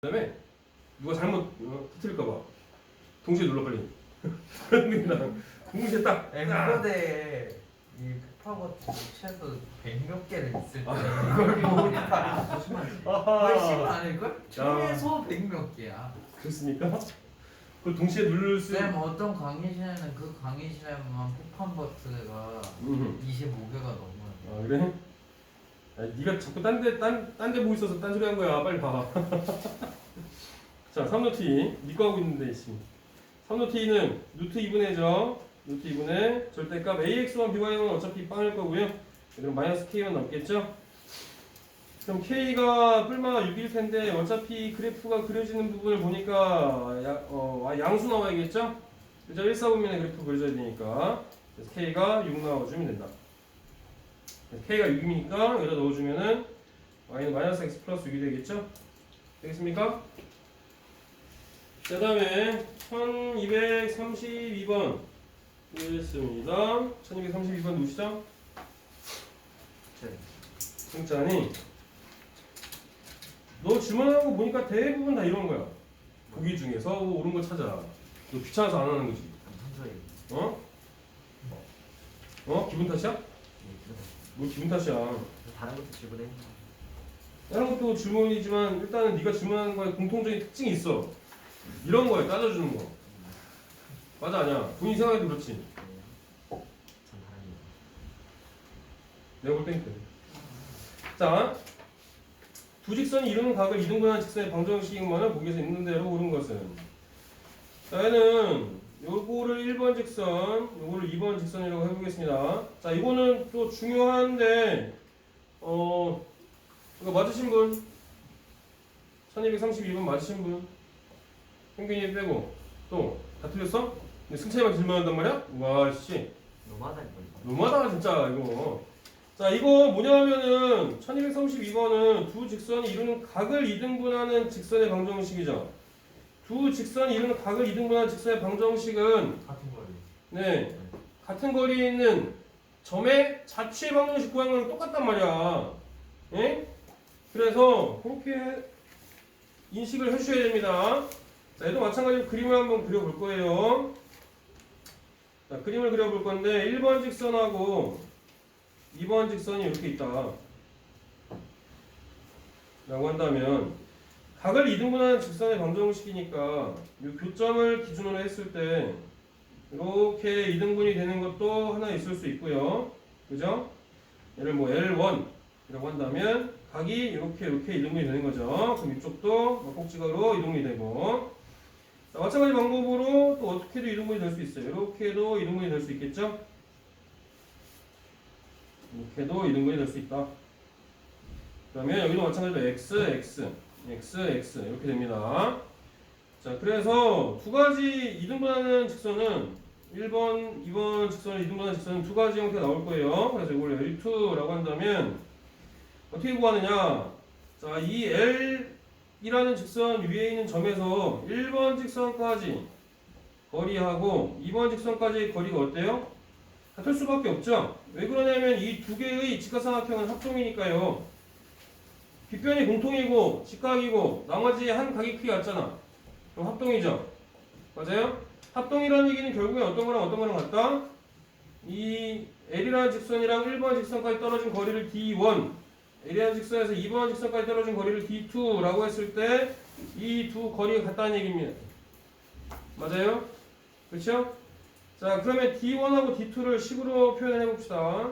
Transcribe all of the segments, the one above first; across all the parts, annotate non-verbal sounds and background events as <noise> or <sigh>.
그다음에 누가 잘못 어, 터뜨릴까봐 동시에 눌러 빨리. <laughs> 동시에 딱. 딱. 엠버데에 이 페퍼버튼 최소 100몇 개를 있을 때 <laughs> 아. 이걸 모니터링 훨씬 아하. 많을걸? 최소 100몇 개야 그렇습니까? 그걸 동시에 누를 수. 쌤 어떤 강의실에는 그 강의실에만 페퍼버트가 음. 25개가 넘어요 아 그래? 야, 네가 자꾸 딴데딴딴데 보고 있어서 딴 소리 한 거야. 빨리 봐. <laughs> 자, 3노트 니거 하고 있는데 씨. 3노트는 루트 2분의 죠. 루트 2분의 절대값 ax만 비과하면 어차피 빵일 거고요. 그럼 마이너스 k만 남겠죠? 그럼 k가 뿔마 6일 텐데 어차피 그래프가 그려지는 부분을 보니까 야, 어, 아, 양수 나와야겠죠? 그죠? 1사분면의 그래프 그려져야 되니까 그래서 k가 6 나와주면 된다. K가 6이니까 여기다 넣어주면은 y는 마이너스 x 플러스 6이 되겠죠? 되겠습니까? 그 다음에 1232번 있습니다. 1232번 누구시죠? 승찬이 너 질문하는 거 보니까 대부분 다 이런 거야. 보기 중에서 옳은 거 찾아. 너 귀찮아서 안 하는 거지. 어? 어? 기분 탓이야? 뭐 기분 탓이야. 다른 것도 질문해. 다른 것도 질문이지만 일단은 네가 질문하는 거에 공통적인 특징이 있어. 이런 거에 따져주는 거. 맞아 아니야? 본인 생각해도 그렇지. 참 다릅니다. 내가 볼 땐 그래. 자, 두 직선이 이루는 각을 이등분하는 직선의 방정식만을 보기에서 있는 대로 옳은 것은 자, 얘는 요거를 1번 직선, 요거를 2번 직선이라고 해보겠습니다. 자, 이거는 또 중요한데 어, 이거 맞으신 분? 1232번 맞으신 분? 평균이 빼고 또 다 틀렸어? 근데 승차이만 질문한단 말이야? 와 씨. 너무하다 이거. 너무하다 진짜 이거 자 이거 뭐냐면은 1232번은 두 직선이 이루는 각을 이등분하는 직선의 방정식이죠 두 직선이 이루는 각을 이등분하는 직선의 방정식은 같은 거예요 네 같은 거리에 있는 점의 자취의 방정식 구하는 거랑 똑같단 말이야 예? 그래서 그렇게 인식을 해주셔야 됩니다 자 얘도 마찬가지로 그림을 한번 그려볼 거예요 자, 그림을 그려볼 건데 1번 직선하고 2번 직선이 이렇게 있다. 라고 한다면 각을 이등분하는 직선의 방정식이니까 이 교점을 기준으로 했을 때 이렇게 이등분이 되는 것도 하나 있을 수 있고요. 그죠? 얘를 뭐 L1이라고 한다면 각이 이렇게 이렇게 이등분이 되는 거죠. 그럼 이쪽도 뭐 꼭지각으로 이동이 되고 자, 마찬가지 방법으로 또 어떻게도 이등분이 될 수 있어요. 이렇게도 이등분이 될 수 있겠죠? 이렇게도 이등분이 될 수 있다. 그러면 여기도 마찬가지로 x, x, x, x 이렇게 됩니다. 자, 그래서 두 가지 이등분하는 직선은 1번, 2번 직선을 이등분하는 직선은 두 가지 형태가 나올 거예요. 그래서 이걸 L2라고 한다면 어떻게 구하느냐? 자, 이 L이라는 직선 위에 있는 점에서 1번 직선까지 거리하고 2번 직선까지 거리가 어때요? 같을 수밖에 없죠. 왜 그러냐면 이 두 개의 직각삼각형은 합종이니까요. 빗변이 공통이고 직각이고 나머지 한 각이 크게 같잖아. 그럼 합동이죠. 맞아요? 합동이라는 얘기는 결국에 어떤 거랑 어떤 거랑 같다? 이 L이라는 직선이랑 1번 직선까지 떨어진 거리를 D1 L이라는 직선에서 2번 직선까지 떨어진 거리를 D2라고 했을 때 이 두 거리가 같다는 얘기입니다. 맞아요? 그렇죠? 자, 그러면 D1하고 D2를 식으로 표현해 봅시다.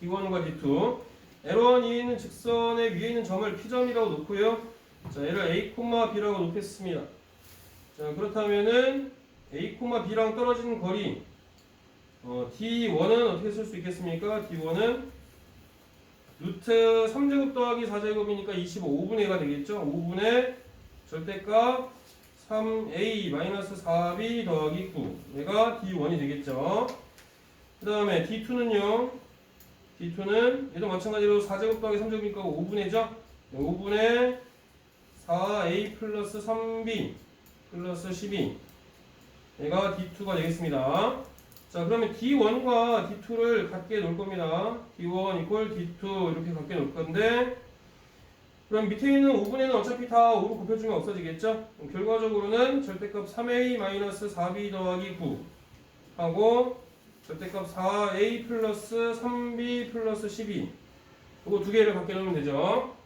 D1과 D2. L1이 있는 직선의 위에 있는 점을 P점이라고 놓고요. 자, 얘를 A, B라고 놓겠습니다. 자, 그렇다면은 A, B랑 떨어지는 거리 어, D1은 어떻게 쓸 수 있겠습니까? D1은 루트 3제곱 더하기 4제곱이니까 25분의 1가 되겠죠? 5분의 절대값 3a 마이너스 4b 더하기 9 얘가 d1이 되겠죠 그 다음에 d2는요 d2는 얘도 마찬가지로 4제곱 더하기 3제곱이니까 5분의죠 5분의 4a 플러스 3b 플러스 12 얘가 d2가 되겠습니다. 자 그러면 d1과 d2를 같게 놓을 겁니다. D1 이퀄 d2 이렇게 같게 놓을 건데 그럼 밑에 있는 5분에는 어차피 다 5로 곱해주면 없어지겠죠? 결과적으로는 절대값 3a-4b 더하기 9 하고 절대값 4a 플러스 3b 플러스 12 이거 두 개를 갖게 놓으면 되죠?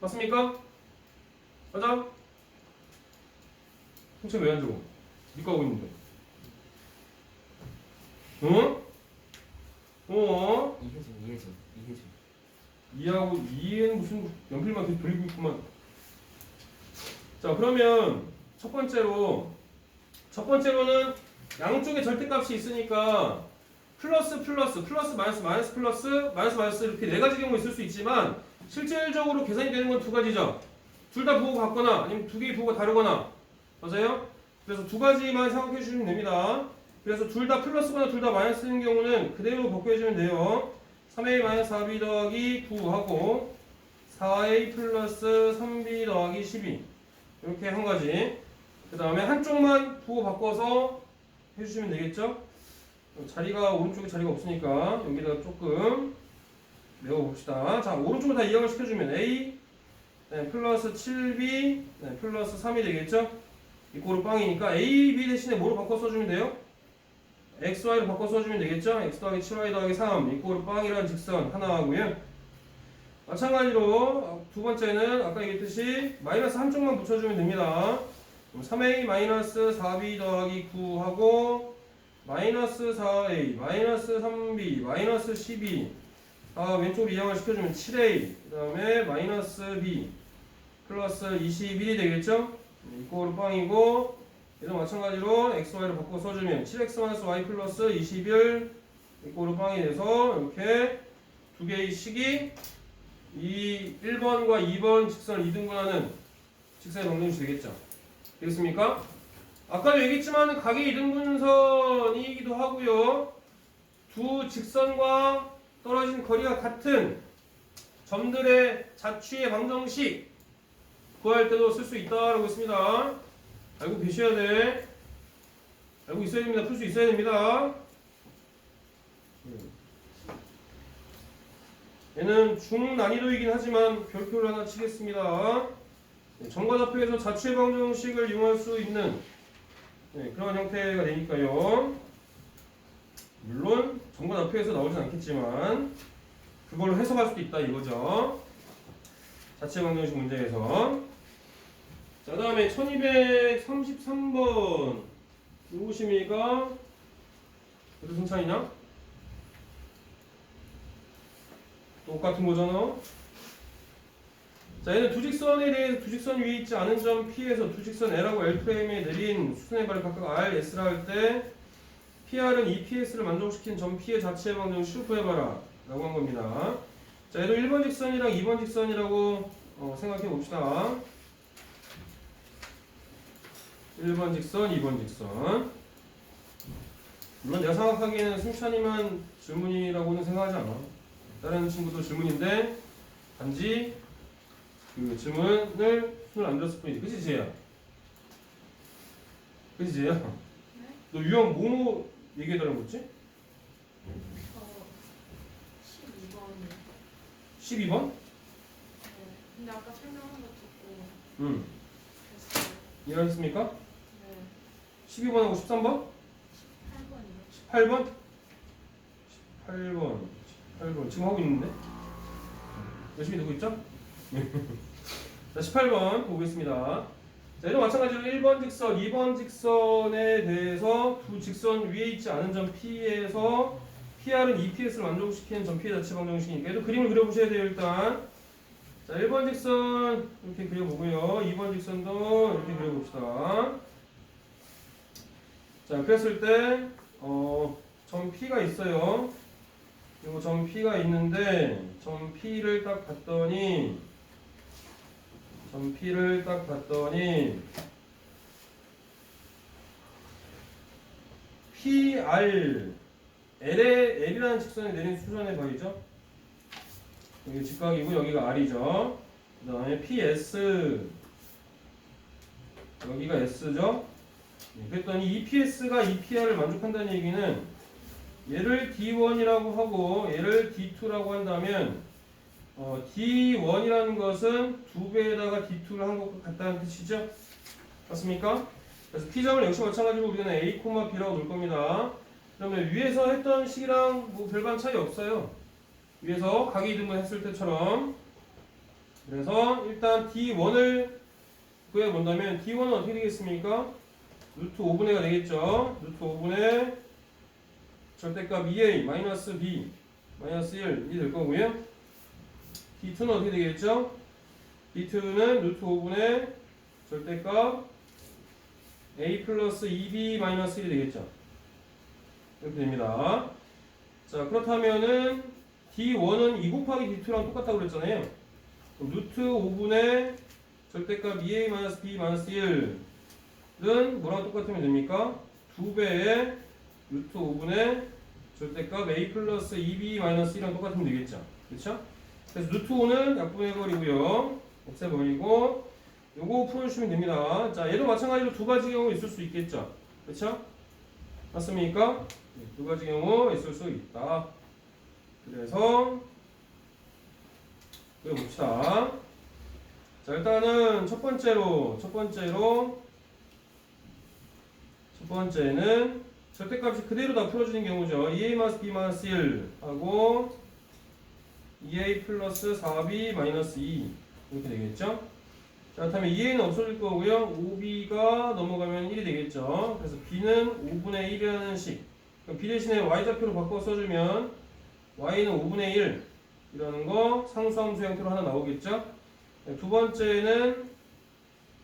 맞습니까? 맞아? 통째 왜안 주고? 니꺼 하고 있는데 응? 어? 이해준 이해준 이해준 이하고 이에는 무슨 연필만 계속 돌리고 있구만. 자 그러면 첫 번째로 첫 번째로는 양쪽에 절대값이 있으니까 플러스 플러스 플러스 마이너스 마이너스 플러스 마이너스 마이너스 이렇게 네 가지 경우 있을 수 있지만 실질적으로 계산이 되는 건 두 가지죠. 둘 다 부호가 같거나 아니면 두 개의 부호가 다르거나 맞아요? 그래서 두 가지만 생각해 주시면 됩니다. 그래서 둘 다 플러스거나 둘 다 마이너스인 경우는 그대로 복구해 주면 돼요. 3a 마이너스 4b 더하기 9 하고 4a 플러스 3b 더하기 12 이렇게 한 가지 그 다음에 한쪽만 부호 바꿔서 해주시면 되겠죠 자리가 오른쪽에 자리가 없으니까 여기다가 조금 메워봅시다 자 오른쪽으로 다 이항을 시켜주면 a 네, 플러스 7b 네, 플러스 3이 되겠죠 이꼬르 빵이니까 a, b 대신에 뭐로 바꿔 써주면 돼요? xy로 바꿔 써주면 되겠죠? x 더하기 7y 더하기 3 이꼴 빵이라는 직선 하나 하고요. 마찬가지로 두 번째는 아까 얘기했듯이 마이너스 한쪽만 붙여주면 됩니다. 그럼 3a 마이너스 4b 더하기 9 하고 마이너스 4a 마이너스 3b 마이너스 12 아, 왼쪽으로 이항을 시켜주면 7a 그 다음에 마이너스 b 플러스 21이 되겠죠? 이꼴 빵이고 얘도 마찬가지로 x, y로 바꿔 써주면 7x y 플러스 21 이꼴로 빵이 돼서 이렇게 두 개의 식이 이 1번과 2번 직선을 이등분하는 직선의 방정식 되겠죠. 되겠습니까? 아까도 얘기했지만 각의 이등분선이기도 하고요. 두 직선과 떨어진 거리가 같은 점들의 자취의 방정식 구할 때도 쓸 수 있다라고 했습니다. 알고 계셔야 돼. 알고 있어야 됩니다. 풀 수 있어야 됩니다. 음. 얘는 중난이도이긴 하지만 별표를 하나 치겠습니다. 네, 정과 좌표에서 자취의 방정식을 이용할 수 있는 네, 그런 형태가 되니까요. 물론 정과 좌표에서 나오진 않겠지만 그걸로 해석할 수도 있다 이거죠. 자취의 방정식 문제에서 자, 다음에 1233번. 누구십니까? 무슨 차이냐? 똑같은 거잖아. 자, 얘는 두 직선에 대해서 두 직선 위에 있지 않은 점 P에서 두 직선 L하고 L 프레임에 내린 수선의 발을 각각 R, S라 할 때 PR은 이 PS를 만족시킨 점 P의 자체의 방정을 슈 구해봐라 라고 한 겁니다. 자, 얘도 1번 직선이랑 2번 직선이라고 어, 생각해 봅시다. 1번 직선, 2번 직선. 물론 내가 생각하기에는 승찬이만 질문이라고는 생각하지 않아. 다른 친구도 질문인데 단지 그 질문을 손을 안 들었을 뿐이지. 그치 지혜야? 그치 지혜야? 너 유형 뭐뭐 얘기해달라고 했지? 저 12번이요. 12번? 네. 근데 아까 설명한 거 듣고 응. 됐어요. 이해하셨습니까? 네. 12번하고 13번? 8번이요. 18번? 18번. 18번. 지금 하고 있는데? 열심히 듣고 있죠? <laughs> 자, 18번 보겠습니다. 자, 이도 마찬가지로 1번 직선, 2번 직선에 대해서 두 직선 위에 있지 않은 점 P에서 PR은 EPS를 만족시키는 점 P의 자체 방정식이니까 얘도 그림을 그려보셔야 돼요, 일단. 자, 1번 직선 이렇게 그려보고요. 2번 직선도 이렇게 그려봅시다. 자, 그랬을 때, 어, 점 P가 있어요. 그리고 점 P가 있는데, 점 P를 딱 봤더니, 점 P를 딱 봤더니, PR, L에, L이라는 직선에 내린 수선의 거리죠. 여기 직각이고, 여기가 R이죠. 그 다음에 PS, 여기가 S죠. 네, 그랬더니 EPS가 EPR을 만족한다는 얘기는 얘를 D1이라고 하고 얘를 D2라고 한다면 어, D1이라는 것은 두 배에다가 D2를 한 것과 같다는 뜻이죠? 맞습니까? 그래서 P점을 역시 마찬가지로 우리는 A, B라고 놓을 겁니다. 그러면 위에서 했던 식이랑 뭐 별반 차이 없어요. 위에서 각이 이등분 했을 때처럼. 그래서 일단 D1을 구해본다면 D1은 어떻게 되겠습니까? 루트 5분의 가 되겠죠. 루트 5분의 절대값 2a 마이너스 b 마이너스 1이 될 거고요. D2는 어떻게 되겠죠? D2는 루트 5분의 절대값 a 플러스 2b 마이너스 1이 되겠죠. 이렇게 됩니다. 자 그렇다면은 D1은 2 곱하기 D2랑 똑같다고 그랬잖아요. 루트 5분의 절대값 2a 마이너스 b 마이너스 1은 뭐랑 똑같으면 됩니까? 2배의 루트 5분의 절대값 a 플러스 2b 마이너스 1이랑 똑같으면 되겠죠. 그렇죠? 그래서 루트 5는 약분해버리고요. 없애버리고 요거 풀어주시면 됩니다. 자 얘도 마찬가지로 두 가지 경우 있을 수 있겠죠. 그렇죠? 맞습니까? 네, 두 가지 경우 있을 수 있다. 그래서 그려봅시다. 자 일단은 첫 번째로 첫 번째로 첫 번째는 절대값이 그대로 다 풀어주는 경우죠. 2a 마이너스 b 마이너스 1 하고 2a 플러스 4b 마이너스 2 이렇게 되겠죠. 자 그렇다면 2a는 없어질 거고요. 5b가 넘어가면 1이 되겠죠. 그래서 b는 5분의 1이라는 식. 그럼 b 대신에 y좌표로 바꿔 써주면 y는 5분의 1 이라는 거 상수함수 형태로 하나 나오겠죠. 네, 두 번째는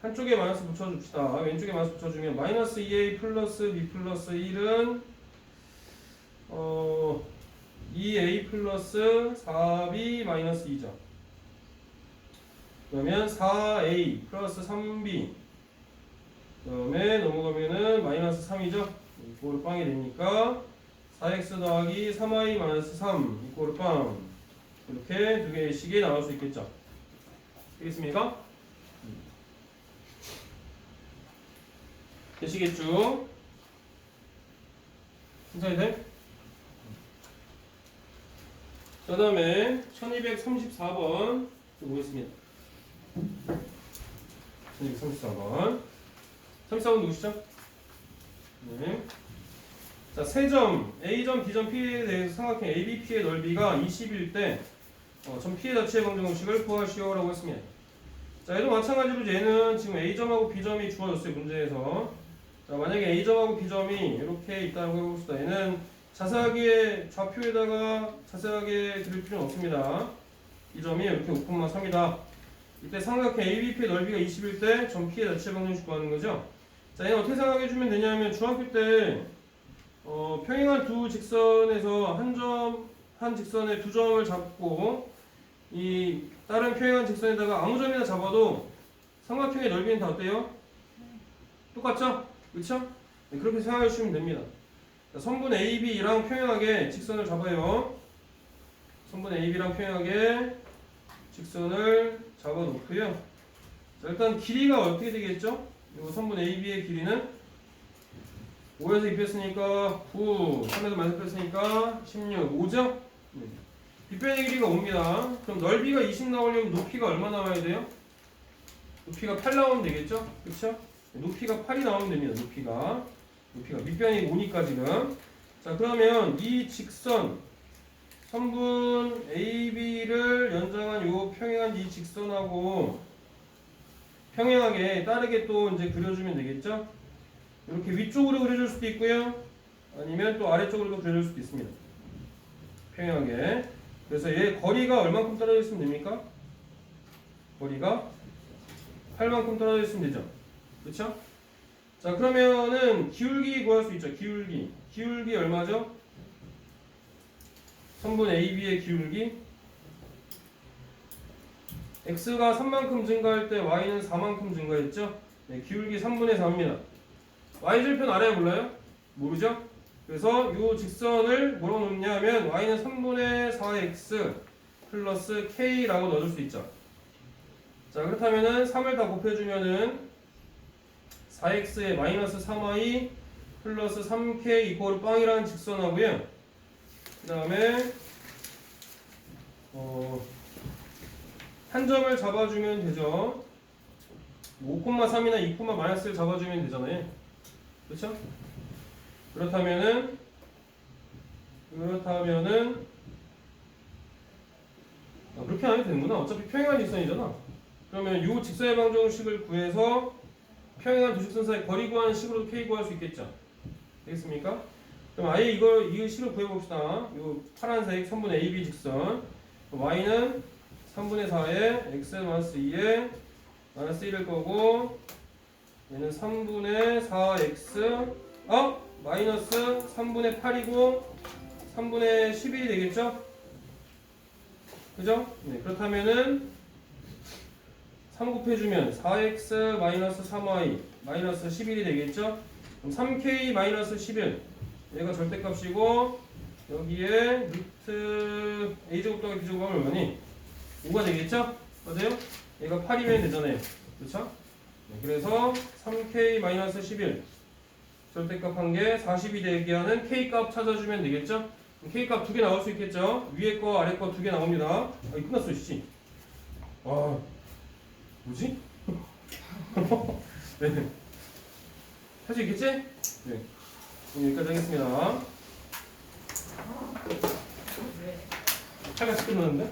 한쪽에 마이너스 붙여줍시다. 왼쪽에 마이너스 붙여주면 마이너스 2a 플러스 b 플러스 1은 어 2a 플러스 4b 마이너스 2죠. 그러면 4a 플러스 3b 그 다음에 넘어가면은 마이너스 3이죠. 이꼴 빵이 되니까 4x 더하기 3y 마이너스 3 이꼴 빵 이렇게 두 개의 식이 나올 수 있겠죠. 되겠습니까? 되시겠죠? 괜찮이 돼? 그 다음에 1234번 보겠습니다. 1234번 34번 누구시죠? 네. 자, 세점 A점, B점, P에 대해서 삼각형 ABP의 넓이가 20일 때 어, 점 P의 자체의 방정식을 구하시오라고 했습니다. 자, 얘도 마찬가지로 얘는 지금 A점하고 B점이 주어졌어요, 문제에서. 자, 만약에 A점하고 B점이 이렇게 있다고 해봅시다. 얘는 자세하게 좌표에다가 자세하게 그릴 필요는 없습니다. 이 점이 이렇게 5,3이다. 3이다. 이때 삼각형 ABP의 넓이가 20일 때 점 P의 자체 방정식 구하는 거죠. 자, 얘는 어떻게 생각해 주면 되냐면 중학교 때 어, 평행한 두 직선에서 한 점, 한 직선에 두 점을 잡고 이 다른 평행한 직선에다가 아무 점이나 잡아도 삼각형의 넓이는 다 어때요? 똑같죠? 그렇죠? 네, 그렇게 생각해 주시면 됩니다. 자, 선분 AB랑 평행하게 직선을 잡아요. 선분 AB랑 평행하게 직선을 잡아 놓고요. 자, 일단 길이가 어떻게 되겠죠? 이 선분 AB의 길이는 5에서 입혔으니까 9, 3에서 마이너스 했으니까 16, 5죠? 네. 빗변의 길이가 5입니다. 그럼 넓이가 20 나오려면 높이가 얼마 나와야 돼요? 높이가 8 나오면 되겠죠? 그렇죠? 높이가 8이 나오면 됩니다. 높이가 높이가 밑변이 5니까 지금 자 그러면 이 직선 선분 AB를 연장한 요 평행한 이 직선하고 평행하게 다르게 또 이제 그려주면 되겠죠? 이렇게 위쪽으로 그려줄 수도 있고요. 아니면 또 아래쪽으로도 그려줄 수도 있습니다. 평행하게. 그래서 얘 거리가 얼만큼 떨어져 있으면 됩니까? 거리가 8만큼 떨어져 있으면 되죠. 그렇죠? 자 그러면은 기울기 구할 수 있죠. 기울기. 기울기 얼마죠? 선분 AB의 기울기 x가 3만큼 증가할 때 y는 4만큼 증가했죠? 네, 기울기 3분의 4입니다. y절편 알아요 몰라요? 모르죠? 그래서 이 직선을 뭐라고 놓냐 하면 y는 3분의 4x 플러스 k라고 넣어줄 수 있죠. 자 그렇다면은 3을 다 곱해주면은 4x에 마이너스 3y 플러스 3k 이코르 빵이라는 직선하고요. 그 다음에 어 한 점을 잡아주면 되죠. 5,3이나 2,-1을 잡아주면 되잖아요. 그렇죠? 그렇다면은 그렇다면은 아, 그렇게 안 해도 되는구나. 어차피 평행한 직선이잖아. 그러면 이 직선의 방정식을 구해서 평행한 두 직선 사이 거리 구하는 식으로도 k 구할 수 있겠죠. 되겠습니까? 그럼 아예 이거 이 식을 구해봅시다. 이 파란색 3분의 AB 직선 y는 3분의 4에 x 마이너스 2에 마이너스 1일 거고 얘는 3분의 4x 어? 마이너스 3분의 8이고 3분의 11이 되겠죠? 그죠? 네, 그렇다면은 3 곱해주면 4x 마이너스 3y 마이너스 11이 되겠죠? 그럼 3k 마이너스 11 얘가 절대값이고 여기에 루트 a제곱 더하기 b제곱 하면 얼마니? 5가 되겠죠? 맞아요? 얘가 8이면 되잖아요 그렇죠? 네, 그래서 3k 마이너스 11 절대값 한 개 40이 되게 하는 k 값 찾아주면 되겠죠? 그럼 k 값 두 개 나올 수 있겠죠? 위에 거 아래 거 두 개 나옵니다 아 끝났어 씨. 와 뭐지? <laughs> 네. 할수 있겠지? 네. 그럼 여기까지 하겠습니다. 차가 끝났는데?